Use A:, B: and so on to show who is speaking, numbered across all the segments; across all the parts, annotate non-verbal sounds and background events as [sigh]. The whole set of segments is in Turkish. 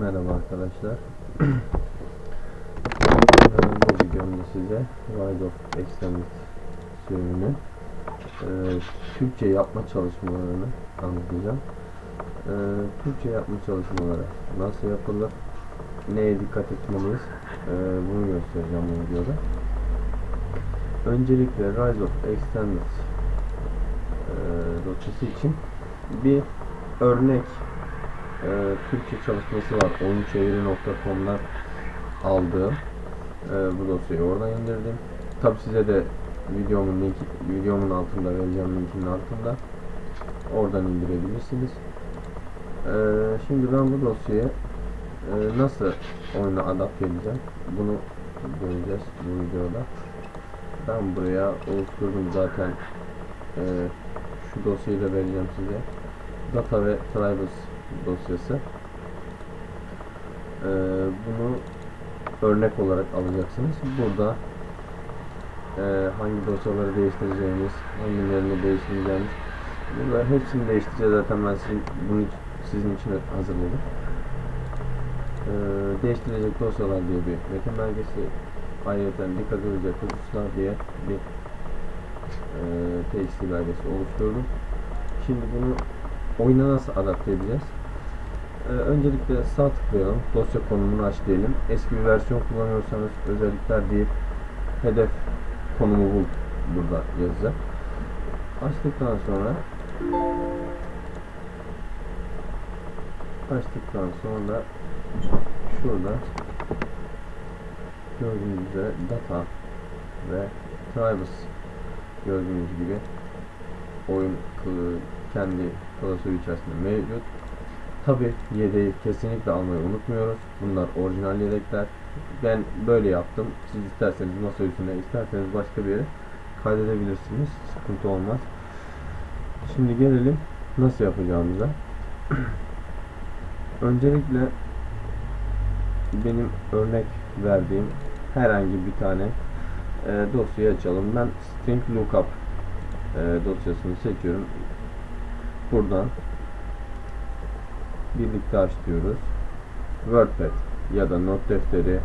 A: Merhaba arkadaşlar. [clears throat] Ee, Bu videomda size Rise of Extended sürümünün e, Türkçe yapma çalışmalarını anlatacağım. E, Türkçe yapma çalışmaları nasıl yapılır, neye dikkat etmeliyiz e, bunu göstereceğim bu videoda. Öncelikle Rise of Extended e, dosyası için bir örnek e, Türkçe çalışması var. Oyunçeviri.com'dan aldığım e, bu dosyayı oradan indirdim. Tabi size de videomun linki, videomun altında vereceğim linkin altında oradan indirebilirsiniz. E, şimdi ben bu dosyayı e, nasıl oyuna adapte edeceğim bunu göreceğiz bu videoda. Ben buraya oluşturdum zaten e, şu dosyayı da vereceğim size. Data ve Tribals dosyası. Ee, bunu örnek olarak alacaksınız. Burada e, hangi dosyaları değiştireceğiniz, hangilerini değiştireceğiniz, bunları hepsini değiştireceğiz zaten ben sizin, bunu sizin için hazırladım. Ee, değiştirecek dosyalar diye bir metin belgesi, ayrıca dikkat edilecek hususlar diye bir e, TXT belgesi oluşturdum. Şimdi bunu oyuna nasıl adapte edeceğiz? Ee, öncelikle sağ tıklayalım. Dosya konumunu aç diyelim. Eski bir versiyon kullanıyorsanız özellikler deyip hedef konumu bul burada yazacak. Açtıktan sonra açtıktan sonra şurada gördüğünüz üzere data ve tribes gördüğünüz gibi oyun kendi klasörü içerisinde mevcut. Tabi yedeği kesinlikle almayı unutmuyoruz. Bunlar orijinal yedekler. Ben böyle yaptım. Siz isterseniz masa üstüne, isterseniz başka bir yere kaydedebilirsiniz. Sıkıntı olmaz. Şimdi gelelim nasıl yapacağımıza. [clears throat] Öncelikle benim örnek verdiğim herhangi bir tane e, dosyayı açalım. Ben string lookup e, dosyasını seçiyorum. Buradan birlikte aç diyoruz. WordPad ya da not defteri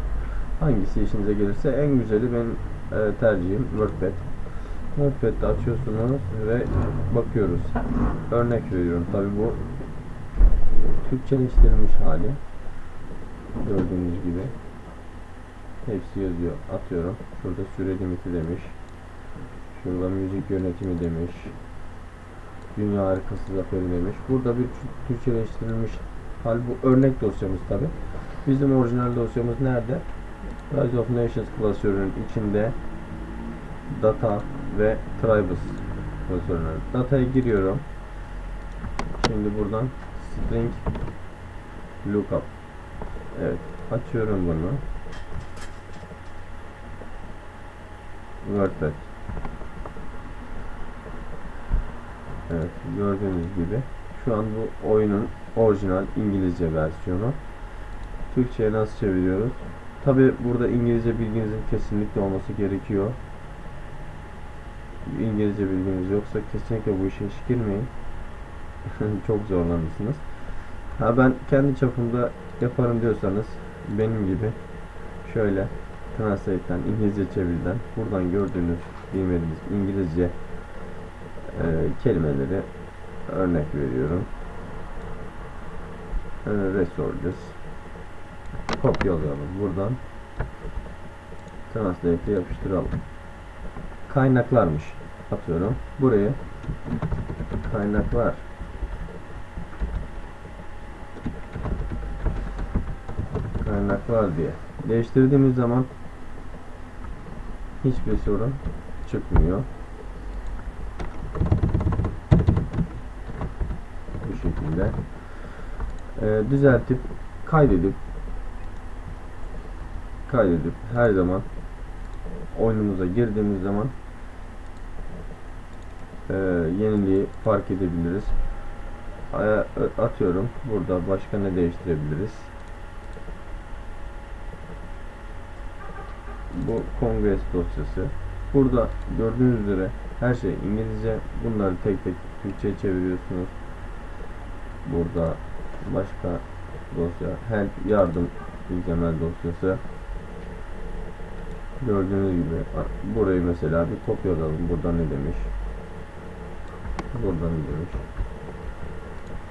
A: hangisi işinize gelirse en güzeli benim e, tercihim WordPad. WordPad'de açıyorsunuz ve bakıyoruz. Örnek veriyorum. Tabi bu Türkçeleştirilmiş hali. Gördüğünüz gibi. Hepsi yazıyor. Atıyorum. Şurada süre limiti demiş. Şurada müzik yönetimi demiş. Dünya harikası zaferi demiş. Burada bir Tür- Türkçeleştirilmiş hal bu örnek dosyamız tabi. Bizim orijinal dosyamız nerede? Rise of Nations klasörünün içinde data ve tribes klasörüne. Dataya giriyorum. Şimdi buradan string lookup. Evet. Açıyorum bunu. WordPad. Evet gördüğünüz gibi şu an bu oyunun orijinal İngilizce versiyonu. Türkçe'ye nasıl çeviriyoruz? Tabi burada İngilizce bilginizin kesinlikle olması gerekiyor. İngilizce bilginiz yoksa kesinlikle bu işe hiç girmeyin. [laughs] Çok zorlanırsınız. Ha ben kendi çapımda yaparım diyorsanız benim gibi şöyle Translate'den İngilizce çeviriden buradan gördüğünüz bilmediğiniz İngilizce e, kelimeleri örnek veriyorum. E, resources kopyalayalım buradan Translate'e yapıştıralım. Kaynaklarmış. Atıyorum. Buraya kaynaklar kaynaklar diye değiştirdiğimiz zaman hiçbir sorun çıkmıyor. Bu şekilde Ee, düzeltip kaydedip kaydedip her zaman oyunumuza girdiğimiz zaman e, yeniliği fark edebiliriz. Aya- Atıyorum burada başka ne değiştirebiliriz? Bu Congress dosyası. Burada gördüğünüz üzere her şey İngilizce. Bunları tek tek Türkçe'ye çeviriyorsunuz. Burada başka dosya. Help yardım XML dosyası. Gördüğünüz gibi burayı mesela bir kopyalayalım. Burada ne demiş? Burada ne demiş?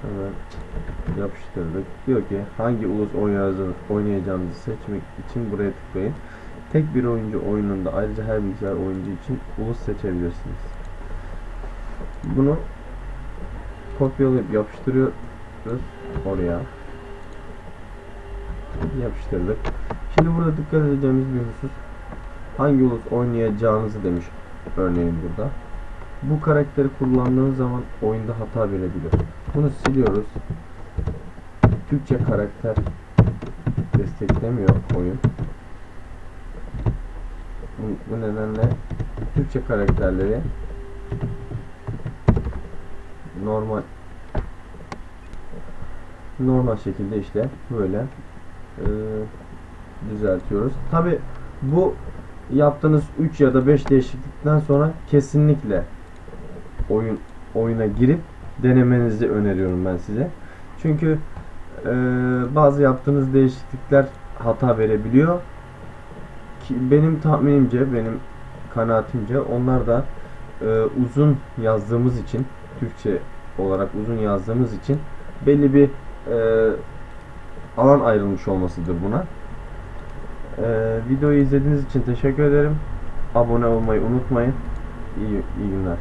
A: Hemen yapıştırdık. Diyor ki hangi ulus oynayacağınızı seçmek için buraya tıklayın. Tek bir oyuncu oyununda ayrıca her bilgisayar oyuncu için ulus seçebilirsiniz. Bunu kopyalayıp yapıştırıyoruz oraya. Yapıştırdık. Şimdi burada dikkat edeceğimiz bir husus hangi ulus oynayacağınızı demiş örneğin burada. Bu karakteri kullandığınız zaman oyunda hata verebilir. Bunu siliyoruz. Türkçe karakter desteklemiyor oyun. Bu, bu nedenle Türkçe karakterleri normal normal şekilde işte böyle e, düzeltiyoruz. Tabi bu yaptığınız 3 ya da 5 değişiklikten sonra kesinlikle oyun oyuna girip denemenizi öneriyorum ben size. Çünkü e, bazı yaptığınız değişiklikler hata verebiliyor. Ki benim tahminimce, benim kanaatimce onlar da e, uzun yazdığımız için Türkçe olarak uzun yazdığımız için belli bir e, alan ayrılmış olmasıdır buna. E, videoyu izlediğiniz için teşekkür ederim. Abone olmayı unutmayın. İyi, iyi günler.